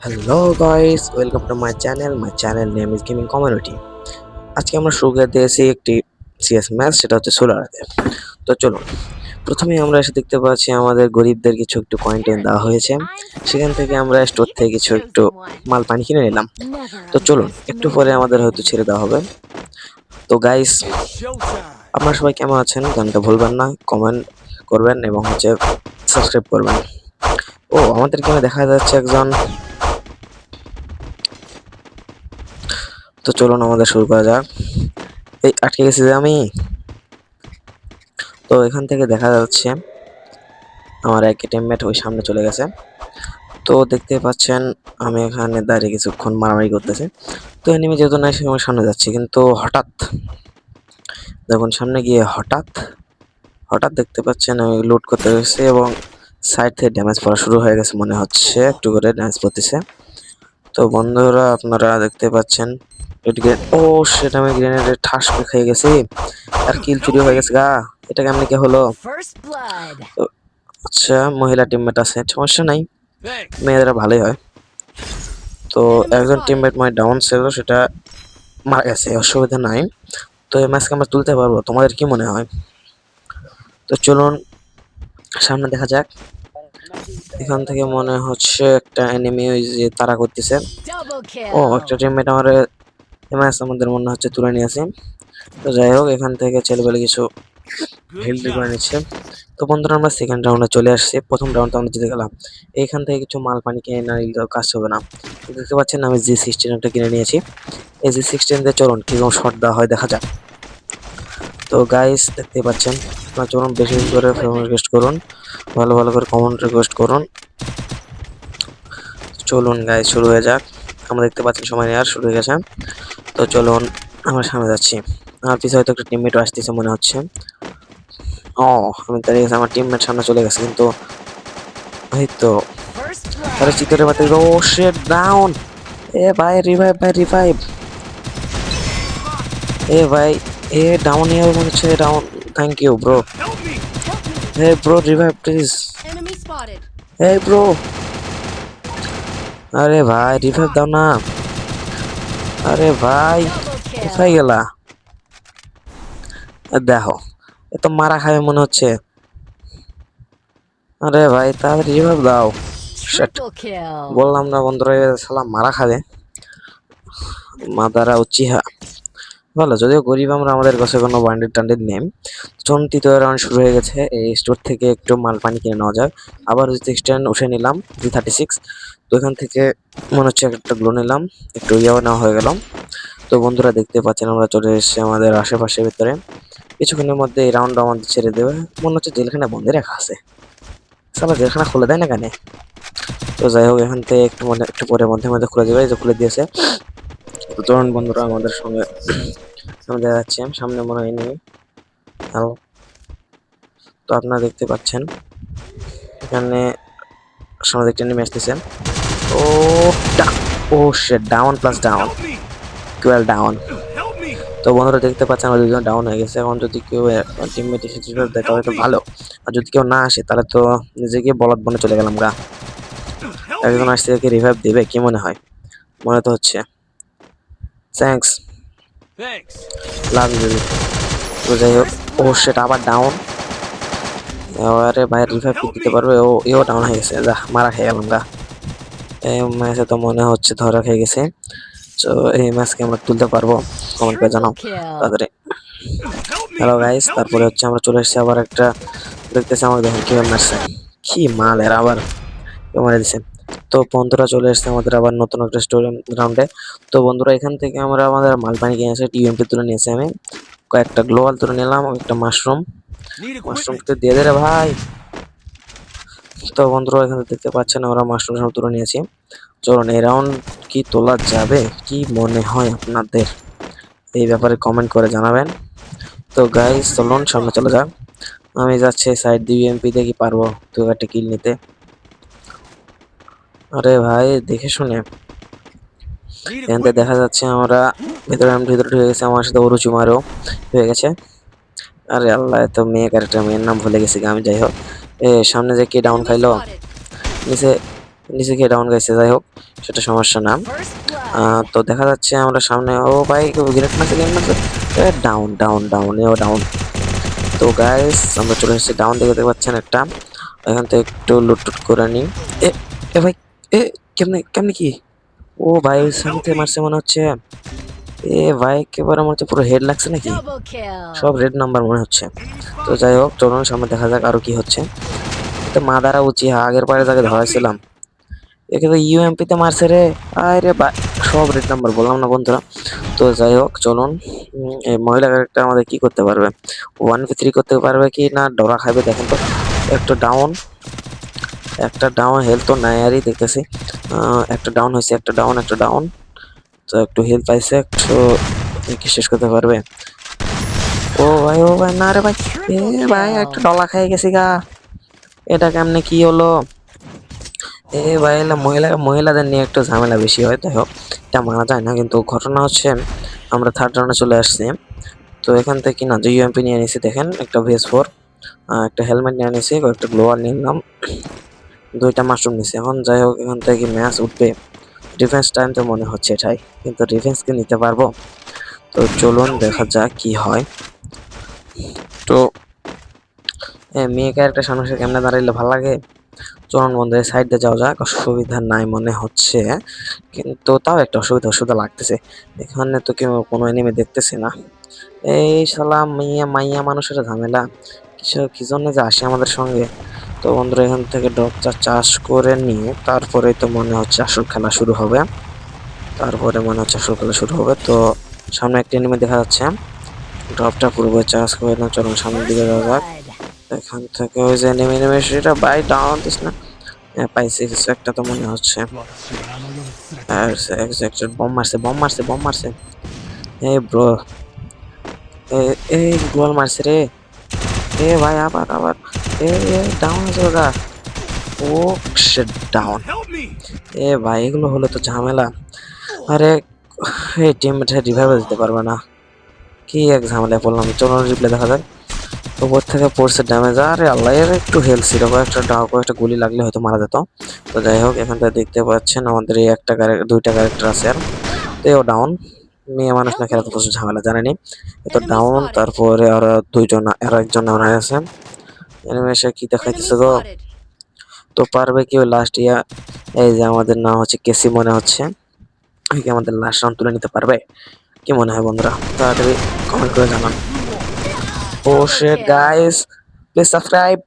Hello guys welcome to my channel my channel name is gaming community আজকে আমরা শুরু করে দিয়েছি একটি সিএস ম্যাচ সেটা হচ্ছে সোলারাতে তো চলুন, প্রথমে আমরা এসে দেখতে পাচ্ছি আমাদের গরিবদের কিছু একটু কয়েন টয়েন দেওয়া হয়েছে। সেখান থেকে আমরা স্টোর থেকে কিছু একটু মাল, পানি কিনে নিলাম। তো চলুন, একটু পরে আমাদের হয়তো ছেড়ে দেওয়া হবে। তো গাইস আপনারা সবাই কেমন আছেন? গানটা ভুলবেন না কমেন্ট করবেন এবং হচ্ছে সাবস্ক্রাইব করবেন। ও, আমাদের এখানে দেখা যাচ্ছে একজন তো চলুন আমাদের শুরু করা যাক। এই, আটকে গেছি যে আমি। তো এখান থেকে দেখা যাচ্ছে আমার এক টিমমেট ওই সামনে চলে গেছে। তো দেখতে পাচ্ছেন আমি এখানে দাঁড়িয়ে কিছুক্ষণ মারামারি করতেছি। তো এনিমি যেহেতু নাই সে আমার সামনে যাচ্ছে। কিন্তু হঠাৎ, দেখুন সামনে গিয়ে হঠাৎ হঠাৎ দেখতে পাচ্ছেন আমি লুট করতে গেছি এবং সাইড থেকে ড্যামেজ পড়া শুরু হয়ে গেছে মনে হচ্ছে, একটু করে ড্যামেজ পড়তেছে। তো বন্ধুরা, আপনারা দেখতে পাচ্ছেন ও সেটা আমি গ্রেনেডের ঠাস খেয়ে গেছি। আর কিল চুরি হয়ে গেছে গা। এটা কেমনি কে হলো? আচ্ছা মহিলা টিমমেট আছে সমস্যা নাই। মেয়েরা ভালোই হয়। তো একজন টিমমেট মানে ডাউন ছিল সেটা মারা গেছে অসুবিধা নাই। তো এই ম্যাচকে আমরা তুলতে পারব তোমাদের কি মনে হয়? তো চলুন সামনে দেখা যাক। এখান থেকে মনে হচ্ছে একটা এনিমি ওই যে তারা করতেছে। ও একটা টিমমেট আমার ম্যাচ আমাদের মনে হচ্ছে তুলে নিয়ে নিয়েছে তো যাই হোক এখান থেকে ছেলেবেলে কিছু হেল্প করে নিচ্ছে। তো বন্ধুরা আমরা সেকেন্ড রাউন্ডে চলে আসছি। প্রথম রাউন্ডে আমরা জিতে গেলাম। এইখান থেকে কিছু মাল পানি কিনে না নিলে কাজ হবে না। তো দেখতে পাচ্ছেন আমি জি সিক্সটিনটা কিনে নিয়েছি। এই জি সিক্সটিন দিয়ে চলুন কীরকম শট দেওয়া হয় দেখা যাক। তো গাইস দেখতে পাচ্ছেন আপনার চলুন বেশি বেশি করে ফেমস রিকোয়েস্ট করুন ভালো ভালো করে কমেন্ট রিকোয়েস্ট করুন। চলুন গাইস শুরু হয়ে যাক। আমরা দেখতে পাচ্ছি সময় নেওয়ার শুরু হয়ে গেছে। তো চলুন আমরা সামনে যাচ্ছি। আমার পিছনে হয়তো একটা টিমমেট আসতেছে মনে হচ্ছে। ও আমি দাঁড়িয়ে গেছি আমার টিমমেট সামনে চলে গেছে কিন্তু এই তো First আরে blood. চিতরে মাতে ও শিট ডাউন এ ভাই রিভাইভ ভাই রিভাইভ এ ভাই এ ডাউন ইয়ার মনে হচ্ছে down thank you bro hey bro revive please hey bro আরে ভাই রিভাইভ দাও না। আরে ভাই কোথায় গেলা? দেখো এত মারা খাবে মনে হচ্ছে। আরে ভাই তাড়াতাড়ি জবাব দাও. বললাম না বন্ধুরা সালাম মারা খাবে। Madara Uchiha. ভালো, যদিও গরিব আমরা আমাদের কাছে কোনো বান্ডিল টান্ডিল নেই। চলুন তৃতীয় রাউন্ড শুরু হয়ে গেছে, এই স্টোর থেকে একটু মাল পানি কিনে নেওয়া যাক। আবার সিক্সটেন উঠে নিলাম জি থার্টি সিক্স তো এখান থেকে মনে হচ্ছে একটা গ্লো নিলাম, একটু ইয়াও নেওয়া হয়ে গেলাম তো বন্ধুরা দেখতে পাচ্ছেন আমরা চলে এসেছি আমাদের আশেপাশের ভিতরে। কিছুক্ষণের মধ্যে এই রাউন্ড আমাদের ছেড়ে দেবে। মনে হচ্ছে জেলখানা বন্ধে রাখা আছে। সালা জেলখানা খুলে দেয় না কেন? তো যাই হোক, এখান থেকে একটু মনে একটু পরে মধ্যে মধ্যে খুলে দেবে যে খুলে দিয়েছে। তো চলুন বন্ধুরা, আমাদের সঙ্গে দেখা যাচ্ছে। সামনে মনে হয় নেই। হ্যালো তো আপনারা দেখতে পাচ্ছেন। এখানে সামনে দেখতে নেমে আসতেছে ও ও shit down plus down twelve down তো বন্ধুরা, দেখতে পাচ্ছেন আমার দুজন ডাউন হয়ে গেছে। এখন যদি কেউ টিমমেট এসে দেয় তাহলে তো ভালো, আর যদি কেউ না আসে, তাহলে তো নিজেকে বলদ বনে চলে গেলাম গা। একজন আসতে রিভাইভ দেবে, কি মনে হয়? মনে তো হচ্ছে। Thanks Thanks. লাভ ইউ তো যাই হোক ও সেটা আবার ডাউন এবারে ভাই রিভাইভ দিতে পারবে? ও এও ডাউন হয়ে গেছে। যা মারা খেয়ে গেলাম গা এই ম্যাচে তো মনে হচ্ছে ধরা খেয়ে গেছে। তো এই ম্যাচকে আমরা তুলতে পারব। কমেন্ট করে জানাও. তাড়াতাড়ি। হ্যালো গাইস তারপরে হচ্ছে আমরা চলে এসেছি আবার একটা দেখতেছি আমাকে দেখেন কীভাবে মারছে কি মাল এর আবার মারে দিছে। তো বন্ধুরা চলে এসেছে আমাদের আবার নতুন একটা স্টোরি রাউন্ডে তো বন্ধুরা এখান থেকে আমরা আমাদের মাল পানি কিনে এসে টিএমপি তুলে নিয়েছি আমি। কয়েকটা গ্লোয়াল তুলে নিলাম একটা মাশরুম Need মাশরুম তো দিয়ে দে রে ভাই। তো বন্ধুরা এখানে দেখতে পাচ্ছেন আমরা মাশরুম সব তুলে নিয়েছি। চলুন এই রাউন্ড কি তোলা যাবে? কি মনে হয় আপনাদের? এই ব্যাপারে কমেন্ট করে জানাবেন। তো গাইস চলুন সামনে চলে যাক। আমি যাচ্ছি সাইড দিয়ে এমপি দেখি পারব দু একটা কিল নিতে। আরে ভাই, দেখে শুনে। এখান দেখা যাচ্ছে আমরা ভেতরে আমি ভিতরে ঢুকে গেছি, আমার সাথে অরুচি মারও হয়ে গেছে। আরে আল্লাহ, এত মেয়ে ক্যারেক্টার মেয়ের নাম ভুলে গেছি আমি যাই হোক। এ, সামনে যে কে ডাউন খাইলো. নিচে নিচে গিয়ে ডাউন গেছে যাই হোক, সেটা সমস্যা না। তো দেখা যাচ্ছে আমরা সামনে, ও ভাই গ্রেট মাসে গ্রেট মাসে ডাউন ডাউন ডাউন এও ডাউন তো গাইস আমরা চলে এসেছি ডাউন দেখতে পাচ্ছেন একটা। এখান থেকে একটু লুটটুট করে নিই। এ এ ভাই এ কেমনে কেমনে কি? ও ভাই সামনে মারছে মনে হচ্ছে। এ ভাই একেবারে মনে হচ্ছে পুরো হেড লাগছে নাকি? সব রেড নাম্বার মনে হচ্ছে। তো যাই হোক চলুন সামনে দেখা যাক আরও কি হচ্ছে। তো মা দ্বারা উচি আগের পারে যাকে ধরাইছিলাম। একে তো ইউএমপি তে মারছে রে। আরে বা সব রেড নাম্বার বললাম না বন্ধুরা। তো যাই হোক চলুন। এই মহিলা ক্যারেক্টার আমাদের কি করতে পারবে? ওয়ান থ্রি করতে পারবে কি না? ডরা খাবে দেখেন তো। একটু ডাউন একটা ডাউন হেলথ তো নাই, আরই দেখতেছি। একটা ডাউন হয়েছে, একটা ডাউন একটা ডাউন তো একটু হেলথ পাইছে, একটু কি শেষ করতে পারবে। ও ভাই ও ভাই, না রে ভাই, এ ভাই, একটা ডলা খাই গেছি গা। এটা কেমনে কি হলো? এ ভাই মহিলা, মহিলাদের নিয়ে একটু ঝামেলা বেশি হয় তাই হোক। এটা মানা যায় না, কিন্তু ঘটনা হচ্ছে, আমরা থার্ড রাউন্ডে চলে আসছি। তো এখান থেকে না, যে ইউএমপি নিয়ে নিয়েছি দেখেন, একটা ভেস ফোর একটা হেলমেট নিয়ে নিয়েছি কয়েকটা গ্লোয়ার নিলাম। দুইটা মাশরুম নিয়েছি এখন যাই হোক, এখান থেকে ম্যাচ উঠবে। ডিফেন্স টাইম তো মনে হচ্ছে এটাই, কিন্তু ডিফেন্স কি নিতে পারব। তো চলুন দেখা যাক কি হয়। তো মেয়ে ক্যারেক্টার সামনে কেমনে দাঁড়াইলে ভালো লাগে? চলুন বন্ধু সাইড দিয়ে যাওয়া যাক, অসুবিধা নাই মনে হচ্ছে। কিন্তু তাও একটা অসুবিধা অসুবিধা লাগতেছে। এখানে তো কেউ কোনো এনিমে দেখতেছি না। এই শালা মাইয়া মাইয়া মানুষের ঝামেলা। কিছু কি জন্য যে আসে আমাদের সঙ্গে। তো বন্ধুরা এখান থেকে ডগটা চাষ করে নিয়ে তারপরে তো মনে হচ্ছে আসল খেলা শুরু হবে। তারপরে মনে হচ্ছে আসল খেলা শুরু হবে। তো সামনে একটা এনিমে দেখা যাচ্ছে। ড্রপটা পূর্বে চাষ করে না চলুন সামনের দিকে যাওয়া যাক। এখান থেকে ওই যে নেমে নেমে সেটা বাই ডাউন দিস না? হ্যাঁ, পাইছি কিছু একটা তো মনে হচ্ছে। আর বম মারছে বম মারছে বম মারছে। এই ব্রো এই গোল মারছে রে। এ ভাই, আবার আবার। এ ডাউন আছে ওরা ও ডাউন এ ভাই, এগুলো হলো তো ঝামেলা। আরে এই টিমটা রিভাইভ দিতে পারবে না। কি এক ঝামেলায় পড়লাম, চলো রিপ্লে দেখা যাক। উপর থেকে পড়ছে ড্যামেজ আরে আল্লাহ, এর একটু হেলথ ছিল। কয়েকটা ডাউ কয়েকটা গুলি লাগলে হয়তো মারা যেত। তো যাই হোক এখান থেকে দেখতে পাচ্ছেন আমাদের এই একটা ক্যারেক্টার দুইটা ক্যারেক্টার আছে আর। তো ডাউন মেয়ে মানুষ না খেলা তো প্রচুর ঝামেলা জানেনি? তো ডাউন তারপরে আর দুইজন আর একজন মনে আছে। এনিমেশে কি দেখাইতেছে গো তো পারবে কি লাস্ট ইয়া এই যে আমাদের নাম হচ্ছে কেসি মনে হচ্ছে। কি আমাদের লাস্ট রাউন্ড তুলে নিতে পারবে? কি মনে হয় বন্ধুরা? তাড়াতাড়ি কমেন্ট করে জানান। Oh sheet. Guys please subscribe